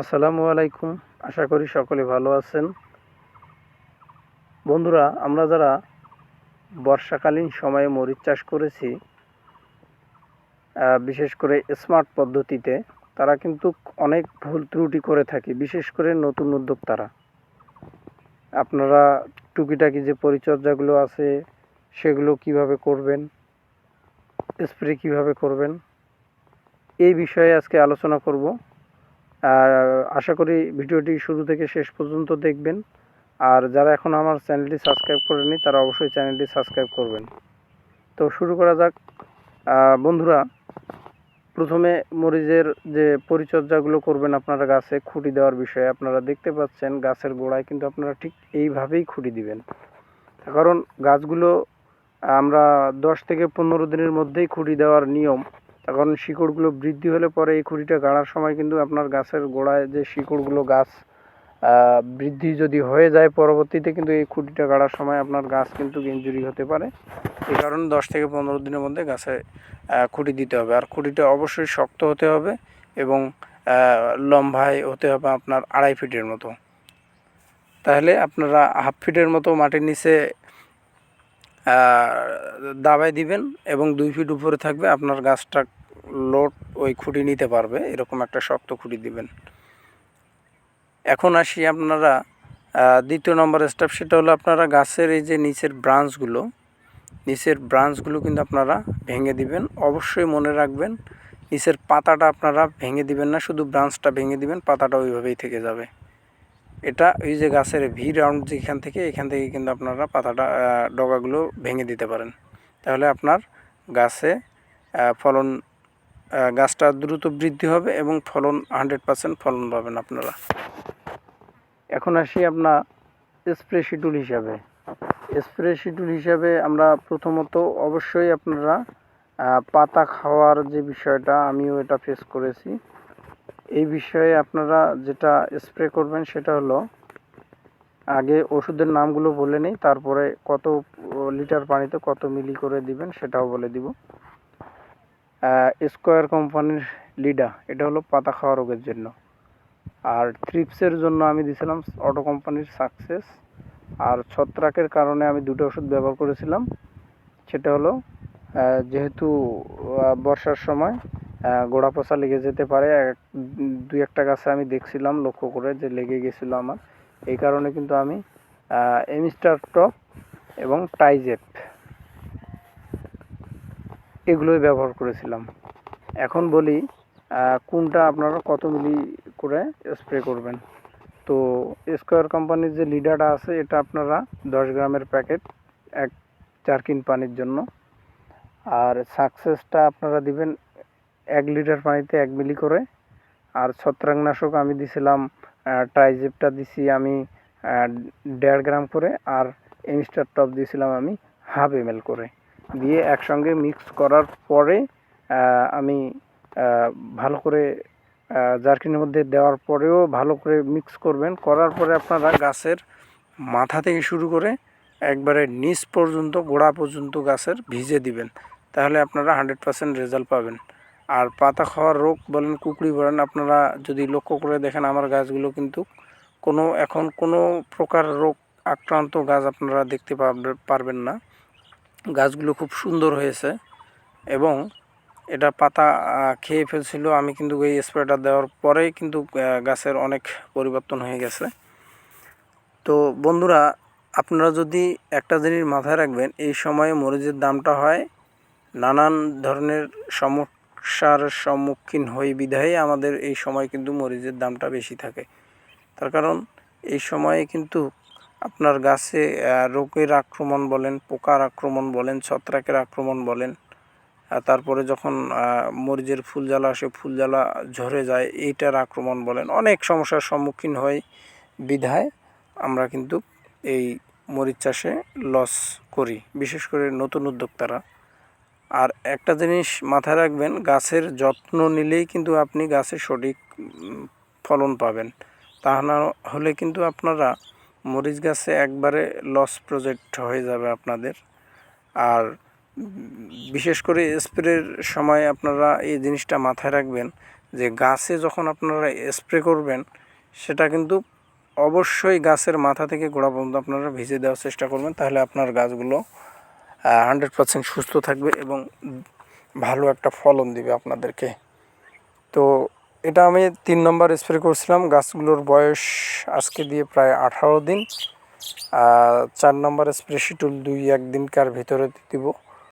আসসালামু আলাইকুম। আশা করি সকলে ভালো আছেন। বন্ধুরা, আমরা যারা বর্ষাকালীন সময়ে মরিচ চাষ করেছি বিশেষ করে স্মার্ট পদ্ধতিতে, তারা কিন্তু অনেক ভুল ত্রুটি করে থাকে, বিশেষ করে নতুন উদ্যোক্তারা। আপনারা টুকিটাকি যে পরিচর্যাগুলো আছে, সেগুলো কীভাবে করবেন স্প্রে কীভাবে করবেন, এই বিষয়ে আজকে আলোচনা করব। আর আশা করি ভিডিওটি শুরু থেকে শেষ পর্যন্ত দেখবেন। আর যারা এখন আমার চ্যানেলটি সাবস্ক্রাইব করেনি তারা অবশ্যই চ্যানেলটি সাবস্ক্রাইব করবেন। তো শুরু করা যাক। বন্ধুরা, প্রথমে মরিচের যে পরিচর্যাগুলো করবেন আপনারা গাছে খুঁটি দেওয়ার বিষয়ে, আপনারা দেখতে পাচ্ছেন গাছের গোড়ায় কিন্তু আপনারা ঠিক এইভাবেই খুঁটি দিবেন। কারণ গাছগুলো আমরা দশ থেকে পনেরো দিনের মধ্যেই খুঁটি দেওয়ার নিয়ম কারণ শিকড়গুলো বৃদ্ধি হলে পরে এই খুঁটিটা গাড়ার সময় কিন্তু আপনার গাছের গোড়ায় যে শিকড়গুলো গাছ বৃদ্ধি যদি হয়ে যায় পরবর্তীতে কিন্তু এই খুঁটিটা গাড়ার সময় আপনার গাছ কিন্তু ইঞ্জুরি হতে পারে। এই কারণে দশ থেকে পনেরো দিনের মধ্যে গাছে খুঁটি দিতে হবে। আর খুঁটিটা অবশ্যই শক্ত হতে হবে এবং লম্বায় হতে হবে আপনার আড়াই ফিটের মতো। তাহলে আপনারা হাফ ফিটের মতো মাটির নিচে দাবায় দিবেন এবং দুই ফিট উপরে থাকবে আপনার গাছটা লোড ওই খুঁটি নিতে পারবে, এরকম একটা শক্ত খুঁটি দিবেন। এখন আসি আপনারা দ্বিতীয় নম্বর স্টেপ সেটা হলো আপনারা গাছের এই যে নিচের ব্রাঞ্চগুলো নিচের ব্রাঞ্চগুলো কিন্তু আপনারা ভেঙে দিবেন। অবশ্যই মনে রাখবেন, নিচের পাতাটা আপনারা ভেঙে দিবেন না, শুধু ব্রাঞ্চটা ভেঙে দিবেন, পাতাটা ওইভাবেই থেকে যাবে। এটা ওই যে গাছের ভি রাউন্ড যেখান থেকে, এখান থেকে কিন্তু আপনারা পাতাটা ডগাগুলো ভেঙে দিতে পারেন। তাহলে আপনার গাছে ফলন গাছটা দ্রুত বৃদ্ধি হবে এবং ফলন হান্ড্রেড পার্সেন্ট ফলন পাবেন আপনারা। এখন আসি আপনার স্প্রে শিডিউল হিসাবে। স্প্রে শিডিউল হিসাবে আমরা প্রথমত অবশ্যই আপনারা পাতা খাওয়ার যে বিষয়টা আমিও এটা ফেস করেছি। এই বিষয়ে আপনারা যেটা স্প্রে করবেন সেটা হলো, আগে ওষুধের নামগুলো বলে নেই, তারপরে কত লিটার পানিতে কত মিলি করে দিবেন সেটাও বলে দিব। স্কোয়ার কোম্পানির লিডা এটা হলো পাতা খাওয়া রোগের জন্য। আর থ্রিপসের জন্য আমি দিয়েছিলাম অটো কোম্পানির সাকসেস আর ছত্রাকের কারণে আমি দুটো ওষুধ ব্যবহার করেছিলাম। সেটা হলো যেহেতু বর্ষার সময় গোড়া পচা লেগে যেতে পারে। দুই, একটা গাছে আমি দেখছিলাম, লক্ষ্য করে যে লেগে গেছিল আমার। এই কারণে কিন্তু আমি এমিস্টার টপ এবং টাইজেপ এগুলোই ব্যবহার করেছিলাম। এখন বলি কোনটা আপনারা কত মিলি করে স্প্রে করবেন? তো স্কোয়ার কোম্পানির যে লিডারটা আছে, এটা আপনারা দশ গ্রামের প্যাকেট এক জার্কিন পানির জন্য। আর সাকসেসটা আপনারা দিবেন এক লিটার পানিতে এক মিলি করে। আর ছত্রাকনাশক আমি দিছিলাম ট্রাইজেপটা দিছি আমি দেড় গ্রাম করে। আর এমিস্টার টপ দিয়েছিলাম আমি হাফ এম করে। দিয়ে একসঙ্গে মিক্স করার পরে আমি ভালো করে জার্কিনের মধ্যে দেওয়ার পরেও ভালো করে মিক্স করবেন। করার পরে আপনারা গাছের মাথা থেকে শুরু করে একবারে নিচ পর্যন্ত, গোড়া পর্যন্ত গাছের ভিজে দিবেন। তাহলে আপনারা হান্ড্রেড পার্সেন্ট রেজাল্ট পাবেন। আর পাতা খাওয়ার রোগ বলেন, কুকড়ি বলেন, আপনারা যদি লক্ষ্য করে দেখেন, আমার গাছগুলো কিন্তু কোনো, এখন কোনো প্রকার রোগ আক্রান্ত গাছ আপনারা দেখতে পারবে- পারবেন না। গাছগুলো খুব সুন্দর হয়েছে এবং এটা পাতা খেয়ে ফেলছিল। আমি কিন্তু এই স্প্রেটা দেওয়ার পরেই কিন্তু গাছের অনেক পরিবর্তন হয়ে গেছে। তো বন্ধুরা, আপনারা যদি একটা জিনিস মাথায় রাখবেন, এই সময়ে মরিচের দামটা হয় নানান ধরনের সমস্যার সম্মুখীন হয়ে বিধায় আমাদের এই সময় কিন্তু মরিচের দামটা বেশি থাকে। তার কারণ, এই সময়ে কিন্তু আপনার গাছে রোগের আক্রমণ বলেন, পোকার আক্রমণ বলেন, ছত্রাকের আক্রমণ বলেন তারপরে যখন মরিচের ফুল জ্বালা আসে ফুল জ্বালা ঝরে যায়, এইটার আক্রমণ বলেন, অনেক সমস্যার সম্মুখীন হয় বিধায় আমরা কিন্তু এই মরিচ চাষে লস করি। বিশেষ করে নতুন উদ্যোক্তারা। আর একটা জিনিস মাথায় রাখবেন, গাছের যত্ন নিলেই কিন্তু আপনি গাছের সঠিক ফলন পাবেন। তা না হলে কিন্তু আপনারা মরিচ গাছে একবারে লস প্রজেক্ট হয়ে যাবে আপনাদের। আর বিশেষ করে স্প্রের সময় আপনারা এই জিনিসটা মাথায় রাখবেন যে গাছে যখন আপনারা স্প্রে করবেন, সেটা কিন্তু অবশ্যই গাছের মাথা থেকে গোড়া পর্যন্ত আপনারা ভিজে দেওয়ার চেষ্টা করবেন, তাহলে আপনার গাছগুলো হান্ড্রেড পার্সেন্ট সুস্থ থাকবে এবং ভালো একটা ফলন দিবে আপনাদেরকে। তো এটা আমি তিন নম্বর স্প্রে করছিলাম। গাছগুলোর বয়স আজকে দিয়ে প্রায় আঠারো দিন। আর চার নম্বর স্প্রে শিটুল দুই এক দিনকার ভিতরে দিব।